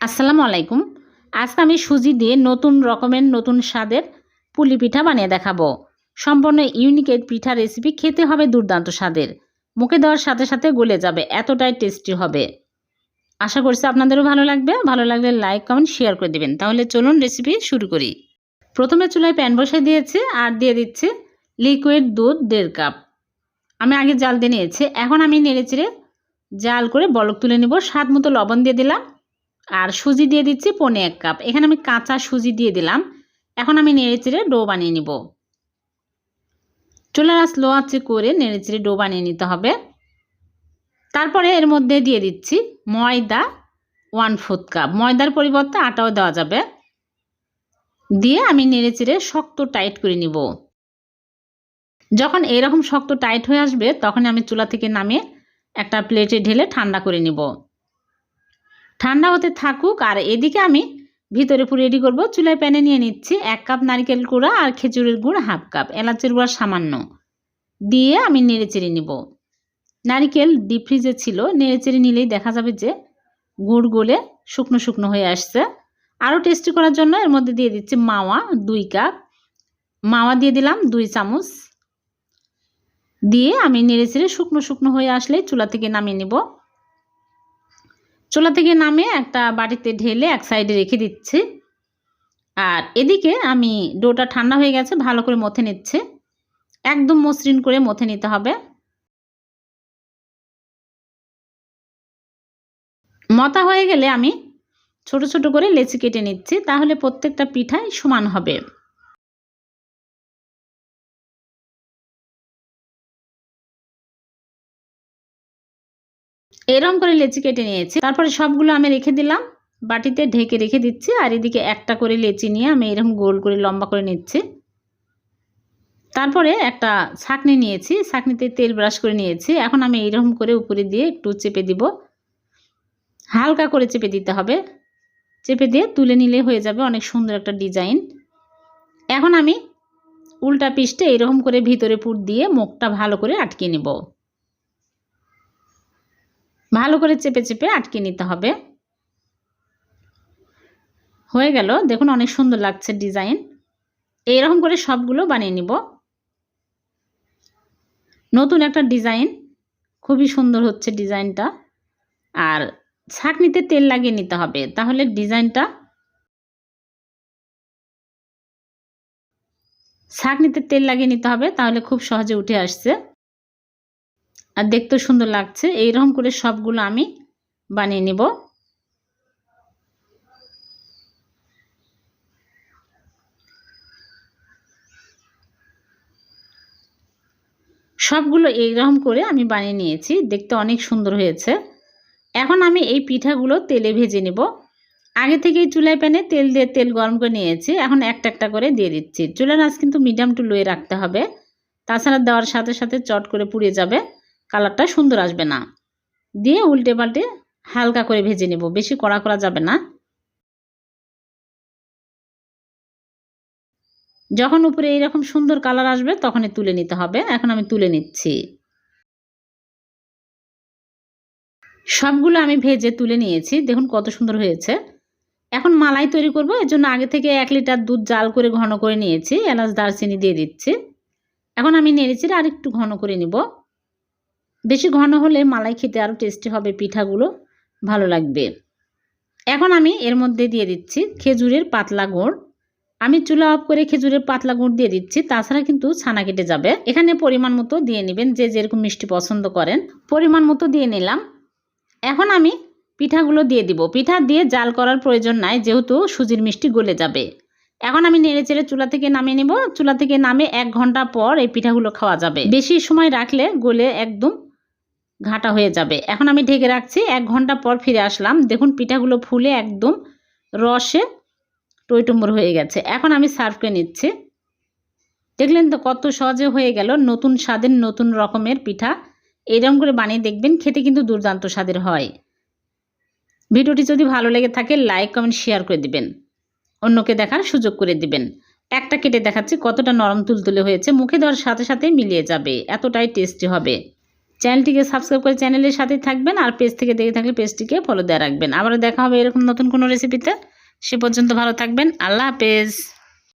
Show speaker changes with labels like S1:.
S1: আসসালামু আলাইকুম। আজকে আমি সুজি দিয়ে নতুন রকমের নতুন স্বাদের পুলি পিঠা বানিয়ে দেখাবো। সম্পূর্ণ ইউনিক এই পিঠা রেসিপি খেতে হবে দুর্দান্ত স্বাদের। মুখে দেওয়ার সাথে সাথে গলে যাবে, এতটাই টেস্টি হবে। আশা করছি আপনাদেরও ভালো লাগবে। ভালো লাগলে লাইক, কমেন্ট, শেয়ার করে দেবেন। তাহলে চলুন রেসিপি শুরু করি। প্রথমে চুলায় প্যান বসিয়ে দিয়েছি আর দিয়ে দিচ্ছি লিকুইড দুধ দেড় কাপ। আমি আগে জাল দিয়ে নিয়েছি। এখন আমি নেড়ে চেড়ে জাল করে বলক তুলে নেব। স্বাদ মতো লবণ দিয়ে দিলাম। আর সুজি দিয়ে দিচ্ছি পনে এক কাপ। এখানে আমি কাঁচা সুজি দিয়ে দিলাম। এখন আমি নেড়ে চেড়ে ডো বানিয়ে নিব। চুলার স্লো আঁচে করে নেড়ে চেড়ে ডো বানিয়ে নিতে হবে। তারপরে এর মধ্যে দিয়ে দিচ্ছি ময়দা ওয়ান ফোর্থ কাপ। ময়দার পরিবর্তে আটাও দেওয়া যাবে। দিয়ে আমি নেড়ে চেড়ে শক্ত টাইট করে নিব। যখন এরকম শক্ত টাইট হয়ে আসবে তখন আমি চুলা থেকে নামিয়ে একটা প্লেটে ঢেলে ঠান্ডা করে নিব। ঠান্ডা হতে থাকুক, আর এদিকে আমি ভিতরে পুরো রেডি করব। চুলায় প্যানে নিয়ে নিচ্ছি এক কাপ নারকেল গুঁড়া আর খেজুরের গুড় হাফ কাপ। এলাচের গুঁড়া সামান্য। দিয়ে আমি নেড়ে চেড়ে নিব। নারিকেল ডিপ ফ্রিজে ছিল। নেড়ে চেড়ে নিলেই দেখা যাবে যে গুড় গলে শুকনো শুকনো হয়ে আসছে। আরও টেস্টি করার জন্য এর মধ্যে দিয়ে দিচ্ছি মাওয়া দুই কাপ। মাওয়া দিয়ে দিলাম দুই চামচ। দিয়ে আমি নেড়ে চেড়ে শুকনো শুকনো হয়ে আসলে চুলা থেকে নামিয়ে নিব। চুলা থেকে নামে একটা বাটিতে ঢেলে এক সাইডে রেখে দিচ্ছি। আর এদিকে আমি ডোটা ঠান্ডা হয়ে গেছে, ভালো করে মথে নিচ্ছে। একদম মসৃণ করে মথে নিতে হবে। মতা হয়ে গেলে আমি ছোট ছোট করে লেচি কেটে নিচ্ছি, তাহলে প্রত্যেকটা পিঠাই সমান হবে। এরকম করে লেচি কেটে নিয়েছি। তারপরে সবগুলো আমি রেখে দিলাম। বাটিতে ঢেকে রেখে দিচ্ছি আর এদিকে একটা করে লেচি নিয়ে আমি এরকম গোল করে, লম্বা করে নিচ্ছি। তারপরে একটা ছাকনি নিয়েছি। ছাকনিতে তেল ব্রাশ করে নিয়েছি। এখন আমি এইরকম করে উপরে দিয়ে একটু চেপে দিব। হালকা করে চেপে দিতে হবে। চেপে দিয়ে তুলে নিলে হয়ে যাবে অনেক সুন্দর একটা ডিজাইন। এখন আমি উল্টা পিসটা এরকম করে ভিতরে পুর দিয়ে মুখটা ভালো করে আটকে নেব। ভালো করে চেপে চেপে আটকে নিতে হবে। হয়ে গেল। দেখুন অনেক সুন্দর লাগছে ডিজাইন। এইরকম করে সবগুলো বানিয়ে নিব। নতুন একটা ডিজাইন। খুবই সুন্দর হচ্ছে ডিজাইনটা। আর ছাকনিতে তেল লাগিয়ে নিতে হবে। তাহলে ডিজাইনটা ছাকনিতে তেল লাগিয়ে নিতে হবে। তাহলে খুব সহজে উঠে আসছে। আর দেখতেও সুন্দর লাগছে। এইরকম করে সবগুলো আমি বানিয়ে নিব। সবগুলো এইরকম করে আমি বানিয়ে নিয়েছি। দেখতে অনেক সুন্দর হয়েছে। এখন আমি এই পিঠাগুলো তেলে ভেজে নেব। আগে থেকেই চুলায় প্যানে তেল দিয়ে তেল গরম করে নিয়েছি। এখন একটা একটা করে দিয়ে দিচ্ছি। চুলার আঁচ কিন্তু মিডিয়াম টু লোয়ে রাখতে হবে। তাছাড়া দেওয়ার সাথে সাথে চট করে পুড়ে যাবে। কালারটা সুন্দর আসবে না। দিয়ে উল্টে পাল্টে হালকা করে ভেজে নেব, বেশি কড়া করা যাবে না। যখন উপরে এইরকম সুন্দর কালার আসবে, তখনই তুলে নিতে হবে। এখন আমি তুলে নিচ্ছি। সবগুলো আমি ভেজে তুলে নিয়েছি। দেখুন কত সুন্দর হয়েছে। এখন মালাই তৈরি করব। এর জন্য আগে থেকে এক লিটার দুধ জাল করে ঘন করে নিয়েছি। এলাচ, দারচিনি দিয়ে দিচ্ছি। এখন আমি নেড়েছি আর একটু ঘন করে নিব। বেশি ঘন হলে মালাই খেতে আরও টেস্টি হবে, পিঠাগুলো ভালো লাগবে। এখন আমি এর মধ্যে দিয়ে দিচ্ছি খেজুরের পাতলা গুড়। আমি চুলা অফ করে খেজুরের পাতলা গুড় দিয়ে দিচ্ছি, তাছাড়া কিন্তু ছানা কেটে যাবে। এখানে পরিমাণ মতো দিয়ে নেবেন, যে যেরকম মিষ্টি পছন্দ করেন। পরিমাণ মতো দিয়ে নিলাম। এখন আমি পিঠাগুলো দিয়ে দিব। পিঠা দিয়ে জাল করার প্রয়োজন নাই, যেহেতু সুজির মিষ্টি গলে যাবে। এখন আমি নেড়ে চেড়ে চুলা থেকে নামিয়ে নেব। চুলা থেকে নামে এক ঘণ্টা পর এই পিঠাগুলো খাওয়া যাবে। বেশি সময় রাখলে গলে একদম ঘাটা হয়ে যাবে। এখন আমি ঢেকে রাখছি, এক ঘণ্টা পর ফিরে আসলাম। দেখুন, পিঠাগুলো ফুলে একদম রসে টইটুম্বর হয়ে গেছে। এখন আমি সার্ভ করে নিচ্ছি। দেখলেন তো কত সহজে হয়ে গেল, নতুন স্বাদের নতুন রকমের পিঠা। এইরকম করে বানিয়ে দেখবেন, খেতে কিন্তু দুর্দান্ত স্বাদের হয়। ভিডিওটি যদি ভালো লেগে থাকে, লাইক, কমেন্ট, শেয়ার করে দিবেন। অন্যকে দেখার সুযোগ করে দিবেন। একটা কেটে দেখাচ্ছি কতটা নরম তুলতুলে হয়েছে। মুখে দেওয়ার সাথে সাথে মিলিয়ে যাবে। এতটাই টেস্টি হবে। চ্যানেলটিকে সাবস্ক্রাইব করে চ্যানেলের সাথেই থাকবেন আর পেজ থেকে দেখে থাকলে পেজটিকে ফলো দেওয়া রাখবেন। আবারও দেখা হবে এরকম নতুন কোনো রেসিপিতে সে পর্যন্ত ভালো থাকবেন। আল্লাহ হাফেজ।